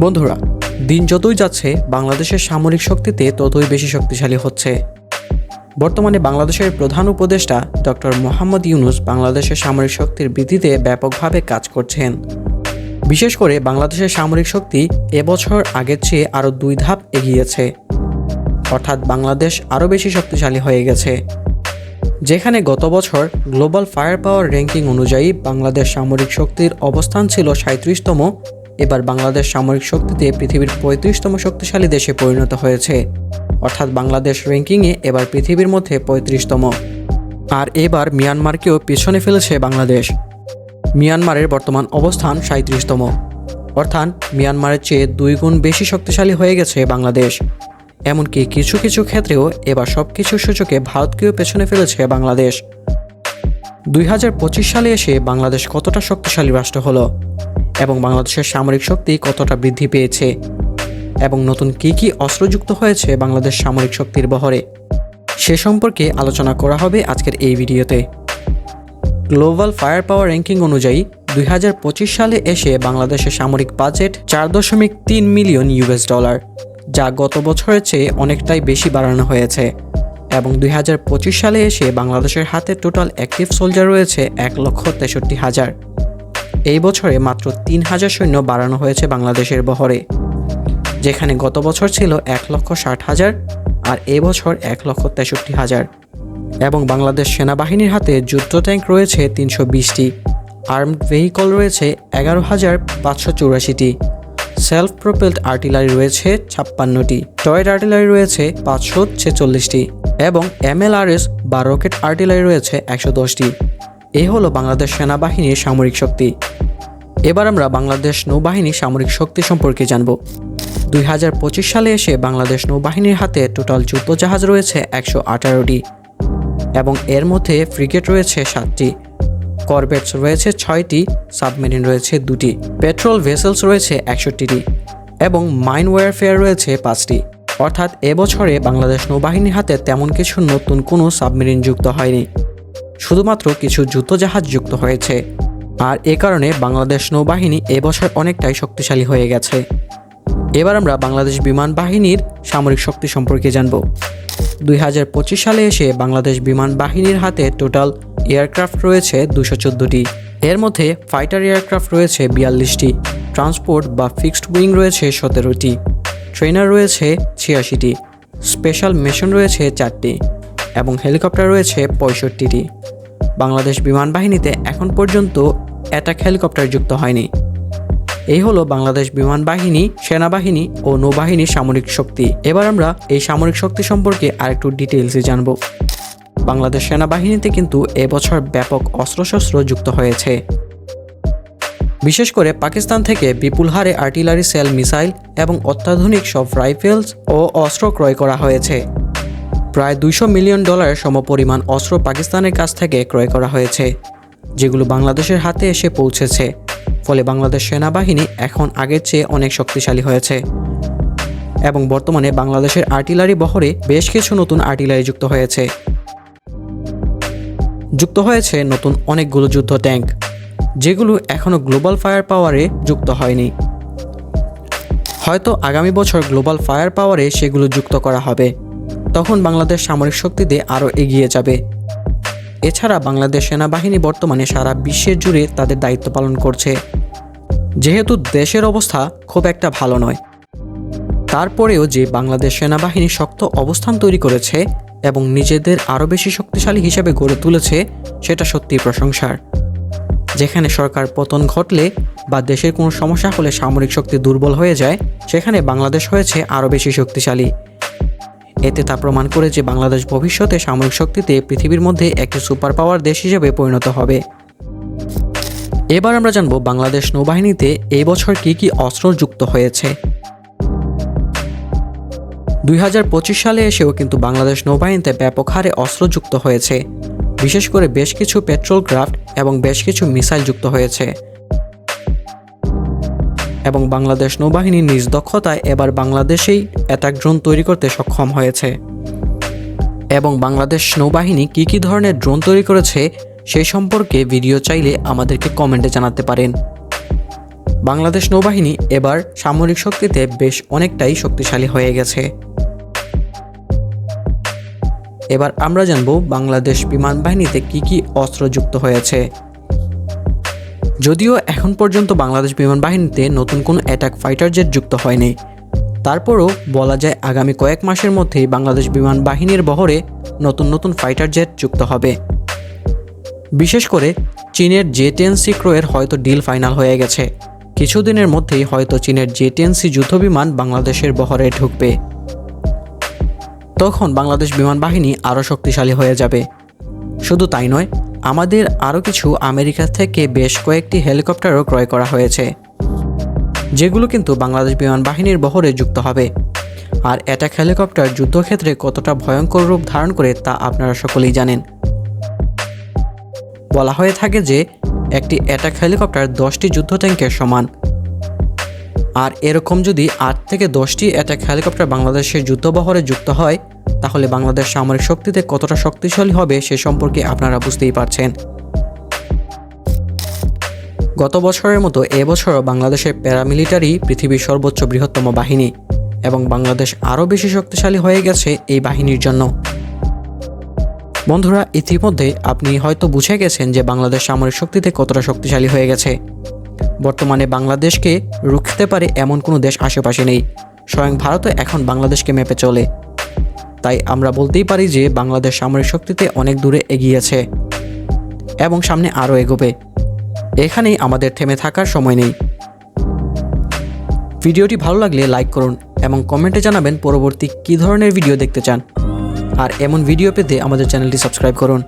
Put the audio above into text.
বন্ধুরা, দিন যতই যাচ্ছে, বাংলাদেশের সামরিক শক্তিতে ততই বেশি শক্তিশালী হচ্ছে। বর্তমানে বাংলাদেশের প্রধান উপদেষ্টা ডক্টর মোহাম্মদ ইউনুস বাংলাদেশের সামরিক শক্তির বৃদ্ধিতে ব্যাপকভাবে কাজ করছেন। বিশেষ করে বাংলাদেশের সামরিক শক্তি এবছর আগের চেয়ে আরও দুই ধাপ এগিয়েছে। অর্থাৎ বাংলাদেশ আরও বেশি শক্তিশালী হয়ে গেছে। যেখানে গত বছর গ্লোবাল ফায়ার পাওয়ার র্যাঙ্কিং অনুযায়ী বাংলাদেশ সামরিক শক্তির অবস্থান ছিল সাঁত্রিশতম এবার বাংলাদেশ সামরিক শক্তিতে পৃথিবীর পঁয়ত্রিশতম শক্তিশালী দেশে পরিণত হয়েছে। অর্থাৎ বাংলাদেশ র্যাঙ্কিংয়ে এবার পৃথিবীর মধ্যে পঁয়ত্রিশতম। আর এবার মিয়ানমারকেও পিছনে ফেলেছে বাংলাদেশ। মিয়ানমারের বর্তমান অবস্থান সাঁত্রিশতম অর্থাৎ মিয়ানমারের চেয়ে দুই গুণ বেশি শক্তিশালী হয়ে গেছে বাংলাদেশ। এমনকি কিছু কিছু ক্ষেত্রেও এবার সব কিছুর সূচকে ভারতকেও পেছনে ফেলেছে বাংলাদেশ। দুই হাজার পঁচিশ সালে এসে বাংলাদেশ কতটা শক্তিশালী রাষ্ট্র হলো? এবং বাংলাদেশের সামরিক শক্তি কতটা বৃদ্ধি পেয়েছে? এবং নতুন কী কী অস্ত্রযুক্ত হয়েছে বাংলাদেশ সামরিক শক্তির বহরে? সে সম্পর্কে আলোচনা করা হবে আজকের এই ভিডিওতে। গ্লোবাল ফায়ার পাওয়ার র্যাঙ্কিং অনুযায়ী দুই হাজার পঁচিশ সালে এসে বাংলাদেশের সামরিক বাজেট চার দশমিক তিন মিলিয়ন ইউএস ডলার, যা গত বছরের চেয়ে অনেকটাই বেশি বাড়ানো হয়েছে। এবং দুই হাজার পঁচিশ সালে এসে বাংলাদেশের হাতে টোটাল অ্যাক্টিভ সোলজার রয়েছে এক লক্ষ তেষট্টি হাজার। এই বছরে মাত্র তিন হাজার সৈন্য বাড়ানো হয়েছে বাংলাদেশের বহরে, যেখানে গত বছর ছিল এক লক্ষ ষাট হাজার আর এবছর এক লক্ষ তেষট্টি হাজার। এবং বাংলাদেশ সেনাবাহিনীর হাতে যুদ্ধ ট্যাঙ্ক রয়েছে তিনশো বিশটি, আর্মড ভেহিকল রয়েছে এগারো হাজার পাঁচশো চৌরাশিটি সেলফ প্রোপেলড আর্টিলারি রয়েছে ছাপ্পান্নটি, টয়েড আর্টিলারি রয়েছে পাঁচশো ছেচল্লিশটি এবং এমএলআরএস বা রকেট আর্টিলারি রয়েছে একশো দশটি। এই হলো বাংলাদেশ সেনাবাহিনীর সামরিক শক্তি। এবার আমরা বাংলাদেশ নৌবাহিনী সামরিক শক্তি সম্পর্কে জানব। দুই হাজার পঁচিশ সালে এসে বাংলাদেশ নৌবাহিনীর হাতে টোটাল যুদ্ধজাহাজ রয়েছে একশো আঠারোটি এবং এর মধ্যে ফ্রিগেট রয়েছে সাতটি, করবেটস রয়েছে ছয়টি, সাবমেরিন রয়েছে দুটি, পেট্রোল ভেসেলস রয়েছে একষট্টিটি এবং মাইন ওয়ারফেয়ার রয়েছে পাঁচটি। অর্থাৎ এবছরে বাংলাদেশ নৌবাহিনীর হাতে তেমন কিছু নতুন কোনো সাবমেরিন যুক্ত হয়নি। শুধুমাত্র কিছু যুদ্ধজাহাজ যুক্ত হয়েছে। আর এ কারণে বাংলাদেশ নৌবাহিনী এবছর অনেকটাই শক্তিশালী হয়ে গেছে। এবার আমরা বাংলাদেশ বিমান বাহিনীর সামরিক শক্তি সম্পর্কে জানব। দুই হাজার পঁচিশ সালে এসে বাংলাদেশ বিমান বাহিনীর হাতে টোটাল এয়ারক্রাফট রয়েছে দুশো চোদ্দোটি। এর মধ্যে ফাইটার এয়ারক্রাফট রয়েছে বিয়াল্লিশটি। ট্রান্সপোর্ট বা ফিক্সড উইং রয়েছে সতেরোটি। ট্রেনার রয়েছে ছিয়াশিটি। স্পেশাল মেশিন রয়েছে চারটি। এবং হেলিকপ্টার রয়েছে পঁয়ষট্টিটি। বাংলাদেশ বিমান বাহিনীতে এখন পর্যন্ত অ্যাটাক হেলিকপ্টার যুক্ত হয়নি। এই হলো বাংলাদেশ বিমান বাহিনী, সেনাবাহিনী ও নৌবাহিনীর সামরিক শক্তি। এবার আমরা এই সামরিক শক্তি সম্পর্কে আরেকটু ডিটেলসে জানব। বাংলাদেশ সেনাবাহিনীতে কিন্তু এবছর ব্যাপক অস্ত্রশস্ত্র যুক্ত হয়েছে। বিশেষ করে পাকিস্তান থেকে বিপুল হারে আর্টিলারি সেল মিসাইল এবং অত্যাধুনিক সব রাইফেলস ও অস্ত্র ক্রয় করা হয়েছে। প্রায় দুইশো মিলিয়ন ডলারের সমপরিমাণ অস্ত্র পাকিস্তানের কাছ থেকে ক্রয় করা হয়েছে, যেগুলো বাংলাদেশের হাতে এসে পৌঁছেছে। ফলে বাংলাদেশ সেনাবাহিনী এখন আগের চেয়ে অনেক শক্তিশালী হয়েছে। এবং বর্তমানে বাংলাদেশের আর্টিলারি বহরে বেশ কিছু নতুন আর্টিলারি যুক্ত হয়েছে। যুক্ত হয়েছে নতুন অনেকগুলো যুদ্ধ ট্যাঙ্ক, যেগুলো এখনও গ্লোবাল ফায়ার পাওয়ারে যুক্ত হয়নি। হয়তো আগামী বছর গ্লোবাল ফায়ার পাওয়ারে সেগুলো যুক্ত করা হবে। তখন বাংলাদেশ সামরিক শক্তিতে আরও এগিয়ে যাবে। এছাড়া বাংলাদেশ সেনাবাহিনী বর্তমানে সারা বিশ্বের জুড়ে তাদের দায়িত্ব পালন করছে। যেহেতু দেশের অবস্থা খুব একটা ভালো নয়। তারপরেও যে বাংলাদেশ সেনাবাহিনী শক্ত অবস্থান তৈরি করেছে এবং নিজেদের আরও বেশি শক্তিশালী হিসেবে গড়ে তুলেছে, সেটা সত্যি প্রশংসার। যেখানে সরকার পতন ঘটলে বা দেশের কোনো সমস্যা হলে সামরিক শক্তি দুর্বল হয়ে যায়, সেখানে বাংলাদেশ হয়েছে আরও বেশি শক্তিশালী। এতে তা প্রমাণ করে যে বাংলাদেশ ভবিষ্যতে সামরিক শক্তিতে পৃথিবীর মধ্যে একটি সুপার পাওয়ার দেশ হিসেবে পরিণত হবে। এবার আমরা জানব বাংলাদেশ নৌবাহিনীতে এই বছর কী কী অস্ত্র যুক্ত হয়েছে। দুই হাজার পঁচিশ সালে এসেও কিন্তু বাংলাদেশ নৌবাহিনীতে ব্যাপক হারে অস্ত্র যুক্ত হয়েছে। বিশেষ করে বেশ কিছু পেট্রোল ক্রাফট এবং বেশ কিছু মিসাইল যুক্ত হয়েছে। এবং বাংলাদেশ নৌবাহিনীর নিজ দক্ষতায় এবার বাংলাদেশেই অ্যাটাক ড্রোন তৈরি করতে সক্ষম হয়েছে। এবং বাংলাদেশ নৌবাহিনী কী কী ধরনের ড্রোন তৈরি করেছে, সেই সম্পর্কে ভিডিও চাইলে আমাদেরকে কমেন্টে জানাতে পারেন। বাংলাদেশ নৌবাহিনী এবার সামরিক শক্তিতে বেশ অনেকটাই শক্তিশালী হয়ে গেছে। এবার আমরা জানব বাংলাদেশ বিমান বাহিনীতে কি কি অস্ত্র যুক্ত হয়েছে। যদিও এখন পর্যন্ত বাংলাদেশ বিমান বাহিনীতে নতুন কোনো অ্যাটাক ফাইটার জেট যুক্ত হয়নি। তারপরও বলা যায় আগামী কয়েক মাসের মধ্যেই বাংলাদেশ বিমান বাহিনীর বহরে নতুন নতুন ফাইটার জেট যুক্ত হবে। বিশেষ করে চীনের জে ক্রোয়ের হয়তো ডিল ফাইনাল হয়ে গেছে। কিছুদিনের মধ্যেই হয়তো চীনের জে টেন সি যুদ্ধবিমান বাংলাদেশের বহরে ঢুকবে। তখন বাংলাদেশ বিমান বাহিনী আরও শক্তিশালী হয়ে যাবে। শুধু তাই নয় আমাদের আরও কিছু আমেরিকা থেকে বেশ কয়েকটি হেলিকপ্টারও ক্রয় করা হয়েছে, যেগুলো কিন্তু বাংলাদেশ বিমান বাহিনীর বহরে যুক্ত হবে। আর অ্যাটাক হেলিকপ্টার যুদ্ধক্ষেত্রে কতটা ভয়ঙ্কর রূপ ধারণ করে তা আপনারা সকলেই জানেন। বলা হয়ে থাকে যে, একটি অ্যাটাক হেলিকপ্টার দশটি যুদ্ধ ট্যাঙ্কের সমান। আর এরকম যদি আট থেকে দশটি অ্যাটাক হেলিকপ্টার বাংলাদেশের যুদ্ধবহরে যুক্ত হয় তাহলে বাংলাদেশ সামরিক শক্তিতে কতটা শক্তিশালী হবে সে সম্পর্কে আপনারা বুঝতেই পারছেন। গত বছরের মতো এবছরও বাংলাদেশের প্যারামিলিটারি পৃথিবীর সর্বোচ্চ বৃহত্তম বাহিনী এবং বাংলাদেশ আরও বেশি শক্তিশালী হয়ে গেছে এই বাহিনীর জন্য। বন্ধুরা, ইতিমধ্যে আপনি হয়তো বুঝে গেছেন যে বাংলাদেশ সামরিক শক্তিতে কতটা শক্তিশালী হয়ে গেছে। বর্তমানে বাংলাদেশকে রুখতে পারে এমন কোনো দেশ আশেপাশে নেই। স্বয়ং ভারতও এখন বাংলাদেশকে মেপে চলে। তাই আমরা বলতেই পারি যে বাংলাদেশ সামরিক শক্তিতে অনেক দূরে এগিয়েছে এবং সামনে আরও এগোবে। এখানেই আমাদের থেমে থাকার সময় নেই। ভিডিওটি ভালো লাগলে লাইক করুন এবং কমেন্টে জানাবেন পরবর্তী কী ধরনের ভিডিও দেখতে চান। আর এমন ভিডিও পেতে আমাদের চ্যানেলটি সাবস্ক্রাইব করুন।